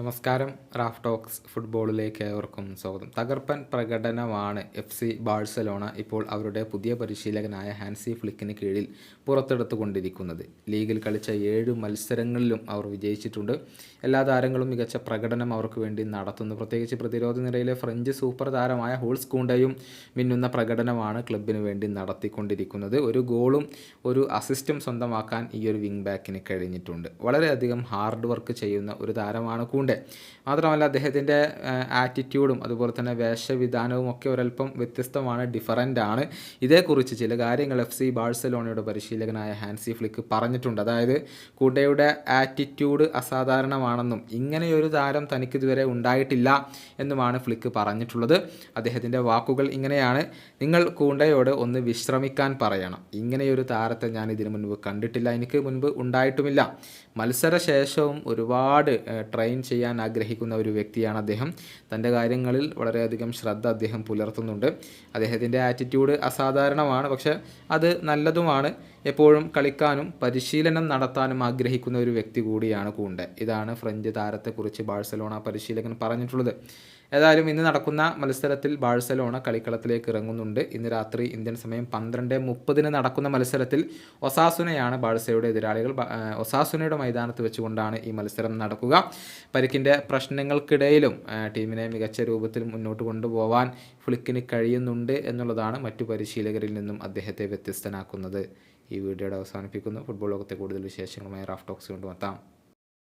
നമസ്കാരം Raf talks ഫുട്ബോളിലേക്ക് ഏവർക്കും സ്വാഗതം. തകർപ്പൻ പ്രകടനമാണ് എഫ് സി ബാഴ്സലോണ ഇപ്പോൾ അവരുടെ പുതിയ പരിശീലകനായ ഹാൻസി ഫ്ലിക്കിന് കീഴിൽ പുറത്തെടുത്തുകൊണ്ടിരിക്കുന്നത്. ലീഗിൽ കളിച്ച ഏഴ് മത്സരങ്ങളിലും അവർ വിജയിച്ചിട്ടുണ്ട്. എല്ലാ താരങ്ങളും മികച്ച പ്രകടനം അവർക്ക് വേണ്ടി നടത്തുന്നു. പ്രത്യേകിച്ച് പ്രതിരോധ നിരയിലെ ഫ്രഞ്ച് സൂപ്പർ താരമായ ഹോൾസ് കൂണ്ടയും മിന്നുന്ന പ്രകടനമാണ് ക്ലബിന് വേണ്ടി നടത്തിക്കൊണ്ടിരിക്കുന്നത്. ഒരു ഗോളും ഒരു അസിസ്റ്റും സ്വന്തമാക്കാൻ ഈ ഒരു വിങ് ബാക്കിന് കഴിഞ്ഞിട്ടുണ്ട്. വളരെയധികം ഹാർഡ് വർക്ക് ചെയ്യുന്ന ഒരു താരമാണ് കൂണ്ടെ. മാത്രമല്ല അദ്ദേഹത്തിന്റെ ആറ്റിറ്റ്യൂഡും അതുപോലെ തന്നെ വേഷവിധാനവും ഒക്കെ ഒരല്പം വ്യത്യസ്തമാണ് ഡിഫറന്റ് ആണ്. ഇതേക്കുറിച്ച് ചില കാര്യങ്ങൾ എഫ് സി ബാഴ്സലോണയുടെ പരിശീലകനായ ഹാൻസി ഫ്ലിക്ക് പറഞ്ഞിട്ടുണ്ട്. അതായത് കുടയുടെ ആറ്റിറ്റ്യൂഡ് അസാധാരണമാണെന്നും ഇങ്ങനെയൊരു താരം തനിക്കിതുവരെ ഉണ്ടായിട്ടില്ല എന്നുമാണ് ഫ്ലിക്ക് പറഞ്ഞിട്ടുള്ളത്. അദ്ദേഹത്തിന്റെ വാക്കുകൾ ഇങ്ങനെയാണ്. നിങ്ങൾ കൂണ്ടയോട് ഒന്ന് വിശ്രമിക്കാൻ പറയണം. ഇങ്ങനെയൊരു താരത്തെ ഞാൻ ഇതിനു മുൻപ് കണ്ടിട്ടില്ല. എനിക്ക് മുൻപ് ഉണ്ടായിട്ടുമില്ല. മത്സരശേഷവും ഒരുപാട് ട്രെയിൻ ചെയ്യാൻ ആഗ്രഹിക്കുന്ന ഒരു വ്യക്തിയാണ് അദ്ദേഹം. തന്റെ കാര്യങ്ങളിൽ വളരെയധികം ശ്രദ്ധ അദ്ദേഹം പുലർത്തുന്നുണ്ട്. അദ്ദേഹത്തിന്റെ ആറ്റിറ്റ്യൂഡ് അസാധാരണമാണ്. പക്ഷെ അത് നല്ലതുമാണ്. എപ്പോഴും കളിക്കാനും പരിശീലനം നടത്താനും ആഗ്രഹിക്കുന്ന ഒരു വ്യക്തി കൂടിയാണ് കൂണ്ടെ. ഇതാണ് ഫ്രഞ്ച് താരത്തെക്കുറിച്ച് ബാഴ്സലോണ പരിശീലകൻ പറഞ്ഞിട്ടുള്ളത്. ഏതായാലും ഇന്ന് നടക്കുന്ന മത്സരത്തിൽ ബാഴ്സലോണ കളിക്കളത്തിലേക്ക് ഇറങ്ങുന്നുണ്ട്. ഇന്ന് രാത്രി ഇന്ത്യൻ സമയം പന്ത്രണ്ട് മുപ്പതിന് നടക്കുന്ന മത്സരത്തിൽ ഒസാസുനയാണ് ബാഴ്സയുടെ എതിരാളികൾ ഒസാസുനയുടെ മൈതാനത്ത് വെച്ചുകൊണ്ടാണ് ഈ മത്സരം നടക്കുക. പരിക്കിന്റെ പ്രശ്നങ്ങൾക്കിടയിലും ടീമിനെ മികച്ച രൂപത്തിൽ മുന്നോട്ട് കൊണ്ടുപോകാൻ ഫ്ലിക്കിന് കഴിയുന്നുണ്ട് എന്നുള്ളതാണ് മറ്റു പരിശീലകരിൽ നിന്നും അദ്ദേഹത്തെ വ്യത്യസ്തനാക്കുന്നത്. ഈ വീഡിയോയുടെ അവസാനിപ്പിക്കുന്നു. ഫുട്ബോൾ ലോകത്തെ കൂടുതൽ വിശേഷങ്ങളുമായി റാഫ് ടോക്സ് കൊണ്ടുവെത്താം.